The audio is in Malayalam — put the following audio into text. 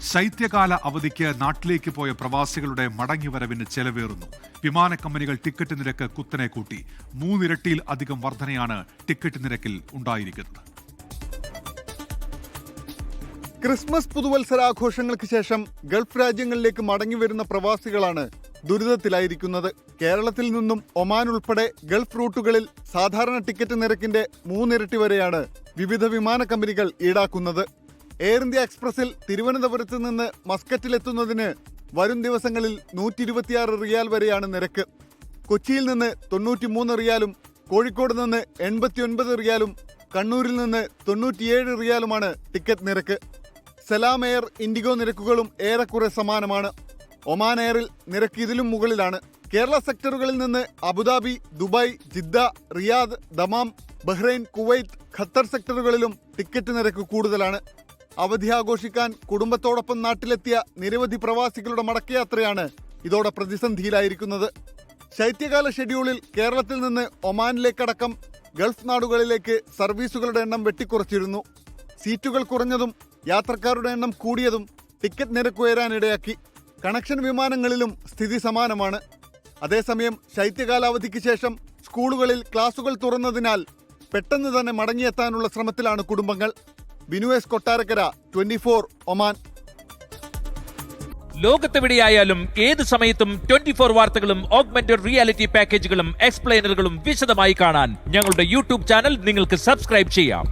ശൈത്യകാല അവധിക്ക് നാട്ടിലേക്ക് പോയ പ്രവാസികളുടെ മടങ്ങിവരവിന് ചെലവേറുന്നു. വിമാന കമ്പനികൾ ടിക്കറ്റ് നിരക്ക് കുത്തനെ കൂട്ടി. മൂന്നിരട്ടിയിൽ അധികം വർധനയാണ് ടിക്കറ്റ് നിരക്കിൽ ഉണ്ടായിരിക്കുന്നത്. ക്രിസ്മസ് പുതുവത്സരാഘോഷങ്ങൾക്ക് ശേഷം ഗൾഫ് രാജ്യങ്ങളിലേക്ക് മടങ്ങിവരുന്ന പ്രവാസികളാണ് ദുരിതത്തിലായിരിക്കുന്നത്. കേരളത്തിൽ നിന്നും ഒമാൻ ഉൾപ്പെടെ ഗൾഫ് റൂട്ടുകളിൽ സാധാരണ ടിക്കറ്റ് നിരക്കിന്റെ മൂന്നിരട്ടി വരെയാണ് വിവിധ വിമാന കമ്പനികൾ ഈടാക്കുന്നത്. എയർ ഇന്ത്യ എക്സ്പ്രസിൽ തിരുവനന്തപുരത്ത് നിന്ന് മസ്കറ്റിലെത്തുന്നതിന് വരും ദിവസങ്ങളിൽ നൂറ്റി ഇരുപത്തിയാറ് റിയാൽ വരെയാണ് നിരക്ക്. കൊച്ചിയിൽ നിന്ന് തൊണ്ണൂറ്റിമൂന്ന് റിയാലും കോഴിക്കോട് നിന്ന് എൺപത്തിയൊൻപത് റിയാലും കണ്ണൂരിൽ നിന്ന് തൊണ്ണൂറ്റിയേഴ് റിയാലുമാണ് ടിക്കറ്റ് നിരക്ക്. സലാം എയർ ഇൻഡിഗോ നിരക്കുകളും ഏറെക്കുറെ സമാനമാണ്. ഒമാൻ എയറിൽ നിരക്ക് ഇതിലും മുകളിലാണ്. കേരള സെക്ടറുകളിൽ നിന്ന് Abu Dhabi Dubai Jeddah Riyadh Dammam Bahrain Kuwait Qatar സെക്ടറുകളിലും ticket നിരക്ക് കൂടുതലാണ്. അവധി ആഘോഷിക്കാൻ കുടുംബത്തോടൊപ്പം നാട്ടിലെത്തിയ നിരവധി പ്രവാസികളുടെ മടക്കയാത്രയാണ് ഇതോടെ പ്രതിസന്ധിയിലായിരിക്കുന്നത്. ശൈത്യകാല ഷെഡ്യൂളിൽ കേരളത്തിൽ നിന്ന് ഒമാനിലേക്കടക്കം ഗൾഫ് നാടുകളിലേക്ക് സർവീസുകളുടെ എണ്ണം വെട്ടിക്കുറച്ചിരുന്നു. സീറ്റുകൾ കുറഞ്ഞതും യാത്രക്കാരുടെ എണ്ണം കൂടിയതും ടിക്കറ്റ് നിരക്ക് ഉയരാനിടയാക്കി. കണക്ഷൻ വിമാനങ്ങളിലും സ്ഥിതി സമാനമാണ്. അതേസമയം ശൈത്യകാലാവധിക്ക് ശേഷം സ്കൂളുകളിൽ ക്ലാസുകൾ തുറന്നതിനാൽ പെട്ടെന്ന് തന്നെ മടങ്ങിയെത്താനുള്ള ശ്രമത്തിലാണ് കുടുംബങ്ങൾ. ബിനുവേസ് കൊട്ടാരക്കര ട്വന്റി ഫോർ ഒമാൻ. ലോകത്തെവിടെയായാലും ഏത് സമയത്തും ട്വന്റി ഫോർ വാർത്തകളും ഓഗ്മെന്റഡ് റിയാലിറ്റി പാക്കേജുകളും എക്സ്പ്ലെയിനറുകളും വിശദമായി കാണാൻ ഞങ്ങളുടെ യൂട്യൂബ് ചാനൽ നിങ്ങൾക്ക് സബ്സ്ക്രൈബ് ചെയ്യാം.